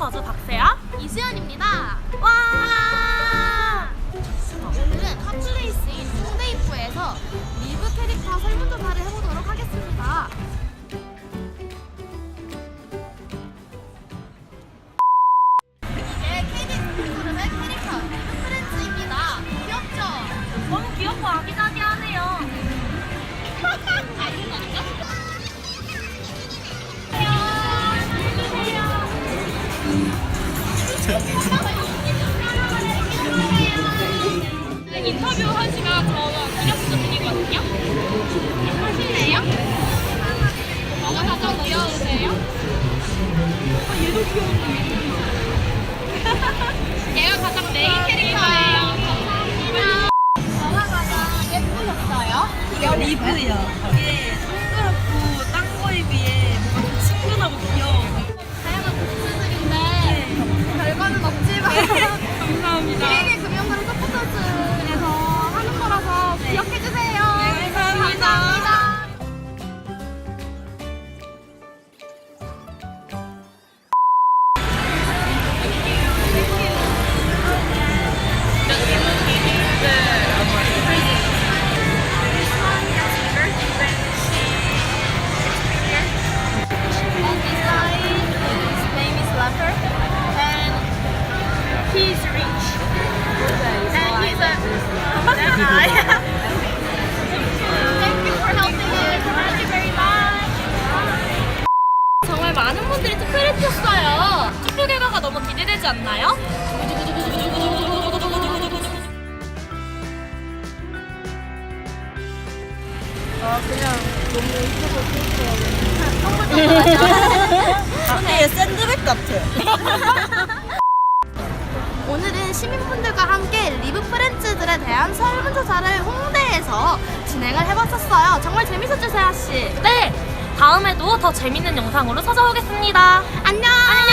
리포터즈 박세아. 이수연입니다. 와! 오늘은 핫플레이스인 입구에서 리브 캐릭터 설문 조사를 해보도록 하겠습니다. 인터뷰 하시면 저는 구경수 드리거든요. 하실래요? 뭐가 가장 귀여우세요? 얘도 귀여운데. 얘가 가장 메인 캐릭터예요. 뭐가 가장 예쁘셨어요? 리브요. 분들이 투표를 해주셨어요. 투표 결과가 너무 기대되지 않나요? 근데 얘 샌드백 같아. 오늘은 시민분들과 함께 리브 프렌즈들에 대한 설문조사를 홍대에서 진행을 해봤었어요. 정말 재밌었죠, 세아 씨? 네! 다음에도 더 재밌는 영상으로 찾아오겠습니다. 안녕! 안녕!